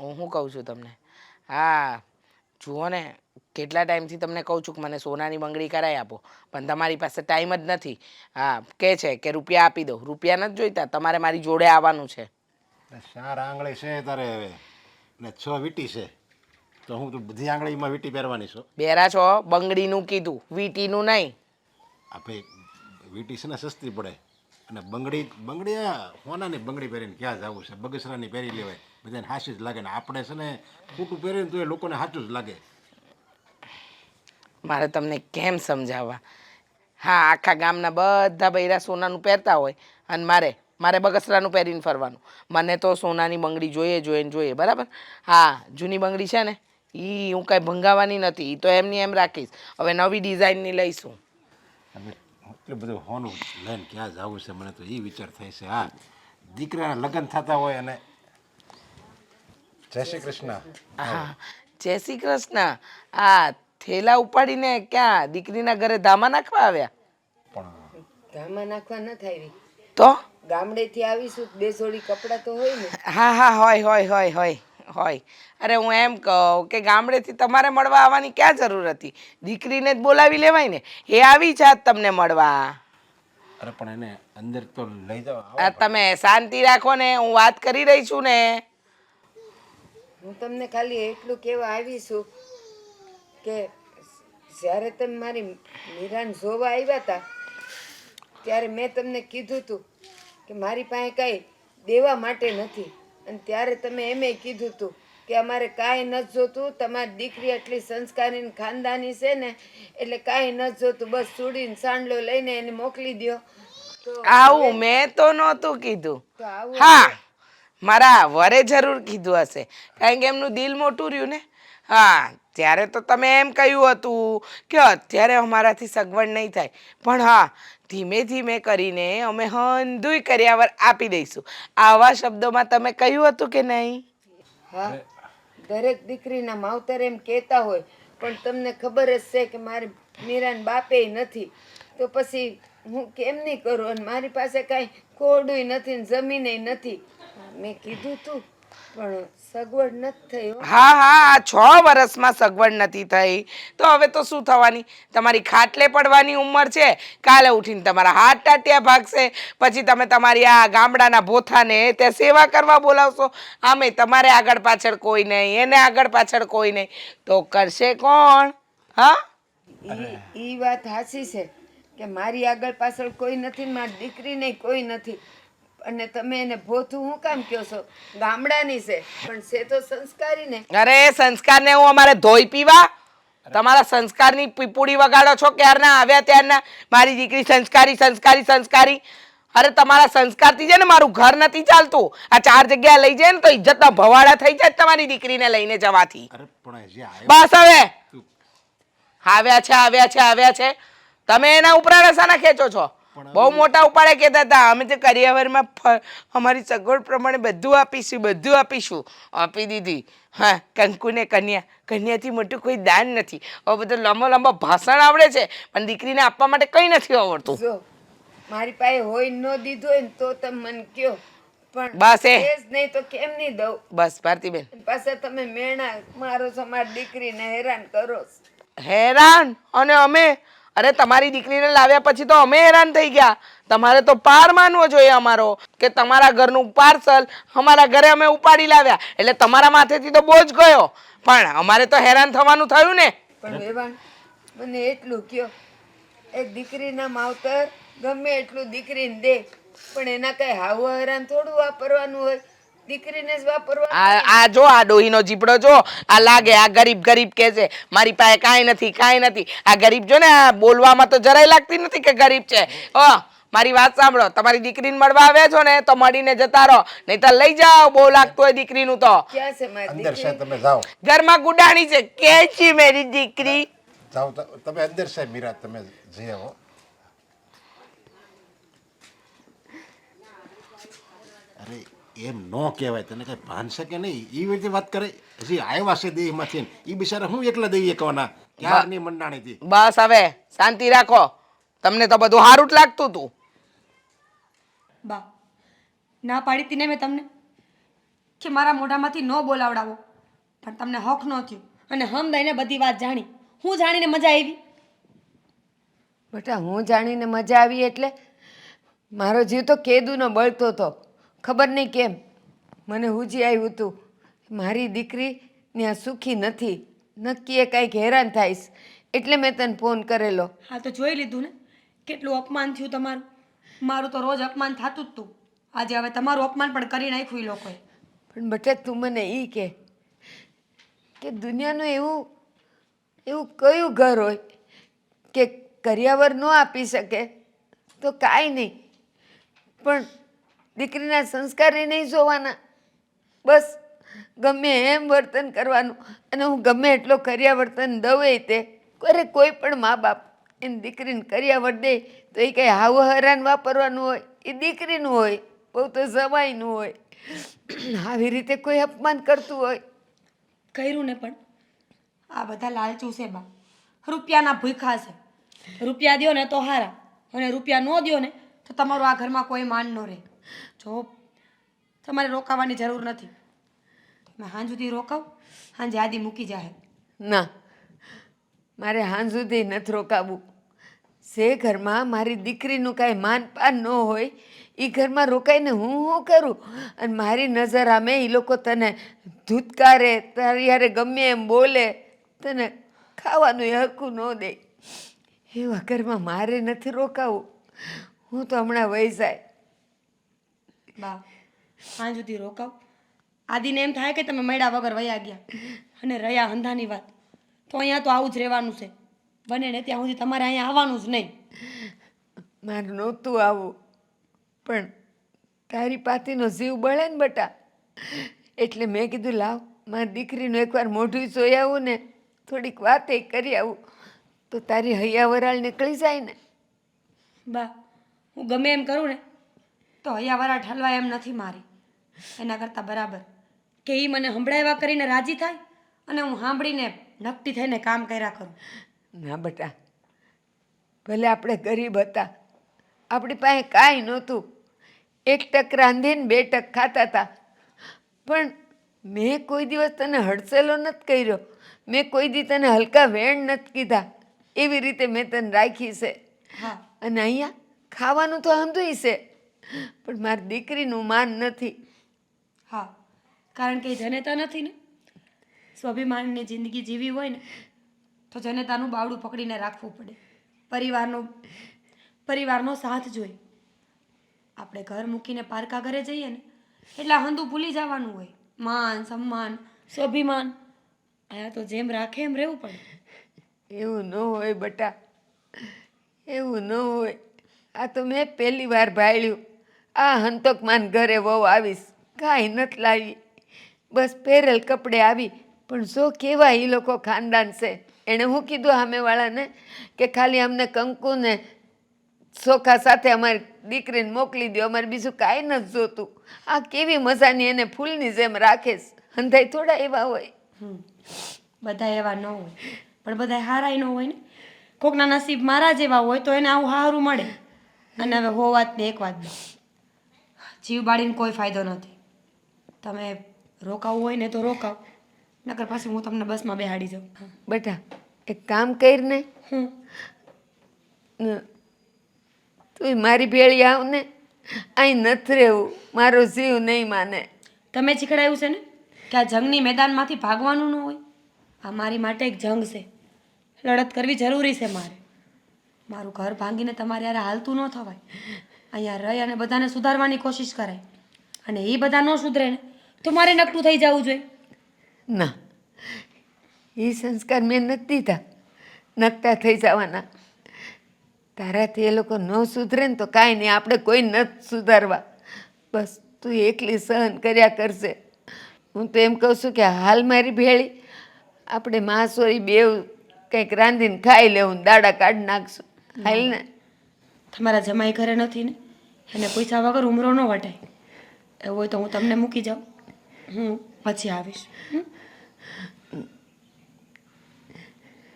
હું શું કહું છું તમને? હા જુઓ ને કેટલા ટાઈમથી તમને કહું છું કે મને સોનાની બંગડી કરાવી આપો પણ તમારી પાસે ટાઈમ જ નથી. હા કે છે કે રૂપિયા આપી દો રૂપિયા નથી જોઈતા તમારે મારી જોડે આવવાનું છે. સારા ચાર આંગળી છે તારે હવે. ને છ વીટી છે. તો હું તો બધી આંગળીમાં વીટી પહેરવાની છું. બેરા છો બંગડીનું કીધું વીટીનું નહીં. આપણે વીટી છે ને સસ્તી પડે. અને બંગડી બંગડી સોનાની બંગડી પહેરીને ક્યાં જવું છે? બગસરાની પહેરી લેવાય. બધાને હાસી જ લાગે ને આપણે છે ને ખોટું પહેરીને તો એ લોકોને સાચું જ લાગે. મારે તમને કેમ સમજાવવા? હા આખા ગામના બધા બૈરા સોનાનું પહેરતા હોય અને મારે મારે બગસરાનું પહેરીને ફરવાનું. મને તો સોનાની બંગડી જોઈએ જોઈએ ને જોઈએ બરાબર? હા જૂની બંગડી છે ને એ હું કાંઈ ભંગાવાની નથી એ તો એમની એમ રાખીશ. હવે નવી ડિઝાઇનની લઈશું. એટલે બધું હોનું લઈને ક્યાં જવું છે? મને તો એ વિચાર થાય છે હા દીકરાના લગ્ન થતા હોય અને જય શ્રી કૃષ્ણ. હા જય શ્રી કૃષ્ણ. આ થેલા ઉપાડીને ક્યાં દીકરીના ઘરે ધામા નાખવા આવ્યા? પણ ધામા નાખવા ન થાય તો? ગામડેથી આવીશું તો બે જોડી કપડાં તો હોય ને. હા હા હોય હોય હોય હોય હોય. અરે હું એમ કહું કે ગામડેથી તમારે મળવા આવવાની ક્યાં જરૂર હતી? દીકરીને જ બોલાવી લેવાય ને. એ આવી જાત તમને મળવા. અરે પણ એને અંદર તો લઈ જાવ આ તમે શાંતિ રાખો ને હું વાત કરી રહી છું ને. હું તમને ખાલી એટલું કહેવા આવી છું કે જ્યારે તમે મારી મીરાને જોવા આવ્યા હતા ત્યારે મેં તમને કીધું હતું કે મારી પાસે કાંઈ દેવા માટે નથી. અને ત્યારે તમે એમ કીધું હતું કે અમારે કાંઈ નથી જોતું તમારી દીકરી એટલી સંસ્કારી ખાનદાની છે ને એટલે કાંઈ નથી જોતું બસ ચૂડીને સાંડલો લઈને એને મોકલી દ્યો. તો આવું મેં તો નહોતું કીધું. આવું હા. મારા વરે જરૂર કીધું હશે. કારણ કે એમનું દિલ મોટું રહ્યું ને. હા, ત્યારે તો તમે એમ કહ્યું હતું કે અત્યારે અમારાથી સગવડ નહીં થાય. પણ હા, ધીમે ધીમે કરીને અમે હંધુય કર્યાવર આપી દઈશું. આવા શબ્દોમાં તમે કહ્યું હતું કે નહીં? હા, દરેક દીકરીના માવતર એમ કહેતા હોય, પણ તમને ખબર જ છે કે મારી મીરાન બાપે નથી. તો પછી હું કેમ નહીં કરું? અને મારી પાસે કાંઈ કોરડુંય નથી ને જમીને નથી. મેં કીધું તું પણ સગવડ નથી થઈ હો. હા હા છ વર્ષમાં સગવડ નથી થઈ. તો હવે તો શું થવાની? તમારી ખાટલે પડવાની ઉંમર છે. કાલે ઉઠીને તમારા હાથ ટાટિયા ભાગશે. પછી તમે તમારી આ ગામડાના ભોથાને તે સેવા કરવા બોલાવશો. આમે તમારે આગળ પાછળ કોઈ નહીં એને આગળ પાછળ કોઈ નહીં. તો કરશે કોણ? હા? ઈ ઈ વાત સાચી છે કે મારી આગળ પાછળ કોઈ નથી ને મારી દીકરીને કોઈ નથી. અને તમે એને ભોથું હું કામ કહો છો? ગામડાની છે. પણ છે તો સંસ્કારી ને અરે સંસ્કારને હું અમારે ધોઈ પીવા? તમારા સંસ્કારની પીપુડી વગાડો છો ક્યારના આવ્યા ત્યારના મારી દીકરી સંસ્કારી સંસ્કારી સંસ્કારી. અરે તમારા સંસ્કારથી છે ને મારું ઘર નથી ચાલતું. આ ચાર જગ્યા લઈ જાય ને તો ઇજ્જતના ભવાડા થઈ જાય તમારી દીકરીને લઈને જવાથી. અરે પણ જે આવ્યો બસ હવે. આવ્યા છે આવ્યા છે આવ્યા છે. તમે એના ઉપરાણા સાના ખેંચો છો? બહુ મોટા ઉપાડે કહેતા હતા અમે તો કરિયાવરમાં અમારી સગવડ પ્રમાણે બધું આપીશું બધું આપીશું. આપી દીધી. હા કંકુને કન્યા કન્યાથી મોટું કોઈ દાન નથી. હવે બધું લાંબો લાંબો ભાષણ આવડે છે પણ દીકરીને આપવા માટે કંઈ નથી આવડતું. મારી પાસે હોય ન દીધું હોય ને તો તમે મને કયો. પણ બસ એ. નહીં તો કેમ નહીં દઉં? બસ ભારતીબેન પાસે તમે મેણા મારો મારી દીકરીને હેરાન કરો હેરાન? અને અમે અરે તમારી દીકરીને લાવ્યા પછી તો અમે હેરાન થઈ ગયા. તમારે તો પાર માનવો જોઈએ અમારો કે તમારા ઘરનું પાર્સલ અમારા ઘરે અમે ઉપાડી લાવ્યા. એટલે તમારા માથેથી તો બોજ ગયો. પણ અમારે તો હેરાન થવાનું થયું ને. પણ વેવાણ, મને એટલું કયો, એક દીકરીના માવતર ગમે એટલું દીકરીને દે, પણ એના કઈ હાવ હેરાન થોડું વાપરવાનું હોય. દીકરીને જ વાપરવા આ આ જો આ ડોહીનો જીપડો જો. આ લાગે આ ગરીબ ગરીબ કે છે. મારી પાસે કાંઈ નથી કાંઈ નથી. આ ગરીબ જો ને આ બોલવામાં તો જરાય લાગતી નથી કે ગરીબ છે. ઓ મારી વાત સાંભળો. તમારી દીકરીને મળવા આવ્યા છો ને તો મળીને જતા રહો. નહીં તો લઈ જાઓ બહુ લાગતું હોય દીકરીનું તો. ક્યાં છે મારી અંદર છે દીકરી તમે જાઓ. ઘરમાં ગુડાણી છે. કે છે મેરી દીકરી? જાઓ ત- તમે અંદર છે મીરા તમે જઈ આવો. અરે એમ ન કહેવાય. તને કઈ ભાનશે કે નહીં? એ રીતે વાત કરે. હજી આવ્યા છે દેહમાંથી. એ બિચારા હું એકલા દઈએ કહેવાના ક્યારની મંડાણીથી? બસ હવે શાંતિ રાખો. તમને તો બધું સારું જ લાગતું હતું બા ના પાડી હતી ને મેં તમને? કે મારા મોઢામાંથી ન બોલાવડાવો. પણ તમને હક ન થયો. અને હમ દઈને બધી વાત જાણી. હું જાણીને મજા આવી? બેટા હું જાણીને મજા આવી એટલે મારો જીવ તો કેદુનો બળતો હતો. ખબર નહીં કેમ? મને હુજી આવ્યું હતું મારી દીકરી ત્યાં સુખી નથી. નક્કી એ કાંઈક હેરાન થાઈશ. એટલે મેં તને ફોન કરેલો. હા તો જોઈ લીધું ને? કેટલું અપમાન થયું તમારું. મારું તો રોજ અપમાન થતું જ હતું આજે હવે તમારું અપમાન પણ કરી નાખ્યું એ લોકોએ. પણ બટે તું મને એ કે કે દુનિયાનું એવું એવું કયું ઘર હોય કે કરિયાવર ન આપી શકે તો કાંઈ નહીં. પણ દીકરીના સંસ્કારે નહીં જોવાના. બસ, ગમે એમ વર્તન કરવાનું. અને હું ગમે એટલો કર્યા વર્તન દઉં તે. અરે કોઈ પણ મા બાપ એની દીકરીને કર્યા દે, તો એ કંઈ હાવ હરાન વાપરવાનું હોય. એ દીકરીનું હોય, બહુ તો જમાઈનું હોય. આવી રીતે કોઈ અપમાન કરતું હોય. કર્યું ને પણ. આ બધા લાલચું છે, બા. રૂપિયાના ભૂખા છે. રૂપિયા દો ને તો હારા. અને રૂપિયા ન દો ને, તો તમારું આ ઘરમાં કોઈ માન ન રહે. જો, તમારે રોકાવાની જરૂર નથી. મેં હાંજ સુધી રોકાવ, હાંજે આદિ મૂકી જાય ના, મારે હાં સુધી નથી રોકાવું. જે ઘરમાં મારી દીકરીનું કાંઈ માન પાન ન હોય એ ઘરમાં રોકાઈને હું શું કરું? અને મારી નજર આમે એ લોકો તને ધૂતકારે, તારી યારે ગમે એમ બોલે, તને ખાવાનું એ હરખું ન દે. એવા ઘરમાં મારે નથી રોકાવું. હું તો હમણાં વહી જાય. બા. સાંજ સુધી રોકાવ. આદિને એમ થાય કે તમે મેળા વગર વયા ગયા. અને રહ્યા હંધાની વાત. તો અહીંયા તો આવું જ રહેવાનું છે. બને ને ત્યાં સુધી તમારે અહીંયા આવવાનું જ નહીં. મારે નહોતું આવું. પણ તારી પાતીનો જીવ બળે ને બટા. એટલે મેં કીધું લાવ મારી દીકરીનું એકવાર મોઢું જોઈ આવું ને થોડીક વાતે કરી આવું. તો તારી હૈયા વરાળ નીકળી જાય ને. બા હું ગમે એમ કરું ને તો હૈયાવાળા ઠલવા એમ નથી મારી. એના કરતાં બરાબર. કે એ મને સંભળાવ્યા કરીને રાજી થાય અને હું સાંભળીને નક્કી થઈને કામ કર્યા કરું. ના બટા ભલે આપણે ગરીબ હતા આપણી પાસે કાંઈ નહોતું. એક ટક રાંધીને બે ટક ખાતા હતા. પણ મેં કોઈ દિવસ તને હડસેલો નથી કર્યો. મેં કોઈ દી તને હલકા વેણ નથી કીધા. એવી રીતે મેં તને રાખી છે. હા. અને અહીંયા ખાવાનું તો હંધુય છે. પણ મારી દીકરીનું માન નથી. હા કારણ કે એ જનેતા નથી ને? સ્વાભિમાનની જિંદગી જીવી હોય ને તો જનેતાનું બાવડું પકડીને રાખવું પડે. પરિવારનો પરિવારનો સાથ જોઈ. આપણે ઘર મૂકીને પારકા ઘરે જઈએ ને એટલે હંધું ભૂલી જવાનું હોય. માન સન્માન સ્વાભિમાન અહીંયા તો જેમ રાખે એમ રહેવું પડે. એવું ન હોય બટા. એવું ન હોય. આ તો મેં પહેલી વાર ભાળ્યું. આ હંતકમાન ઘરે વહુ આવીશ. કાંઈ નથી લાવી. બસ પહેરેલ કપડે આવી. પણ જો કેવા એ લોકો ખાનદાન છે? એણે હું કીધું સામેવાળાને કે ખાલી અમને કંકુને ચોખા સાથે અમારી દીકરીને મોકલી દો અમારે બીજું કાંઈ નથી જોતું. આ કેવી મજાની એને ફૂલની જેમ રાખે છે હંધાઈ થોડા એવા હોય. બધા એવા ન હોય. પણ બધા હારા ન હોય ને? કોકના નસીબ મારા જેવા હોય તો એને આવું હારું મળે. અને હવે હો વાત ને એક વાત ને જીવ બાળીને કોઈ ફાયદો નથી. તમે રોકાવું હોય ને તો રોકાવ. નકર પાછી હું તમને બસમાં બેહાડી જાઉં. બેટા એક કામ કરીને તું મારી ભેળી આવ ને અહીં નથી રહેવું. મારો જીવ નહીં માને. તમે ચીખડાયું છે ને? કે આ જંગની મેદાનમાંથી ભાગવાનું ન હોય? આ મારી માટે એક જંગ છે. લડત કરવી જરૂરી છે મારે. મારું ઘર ભાંગીને તમારે યારે હાલતું ન થવાય. અહીંયા રહી અને બધાને સુધારવાની કોશિશ કરે. અને એ બધા ન સુધરે ને તો મારે નકટું થઈ જવું જોઈએ. ના એ સંસ્કાર મેં નથી દીધા. નકટા થઈ જવાના. તારાથી એ લોકો ન સુધરે ને તો કાંઈ નહીં આપણે કોઈ નથી સુધારવા. બસ તું એકલી સહન કર્યા કરશે હું તો એમ કહું છું કે હાલ મારી ભેળી આપણે માસોરી બેવ કંઈક રાંધીને ખાઈ લેવું દાડા કાઢી નાખશું. હાલ ને. તમારા જમાઈ ઘરે નથી ને? એને પૈસા વગર ઉમરો ન વટાય. એવું હોય તો હું તમને મૂકી જાઉં. હું પછી આવીશ?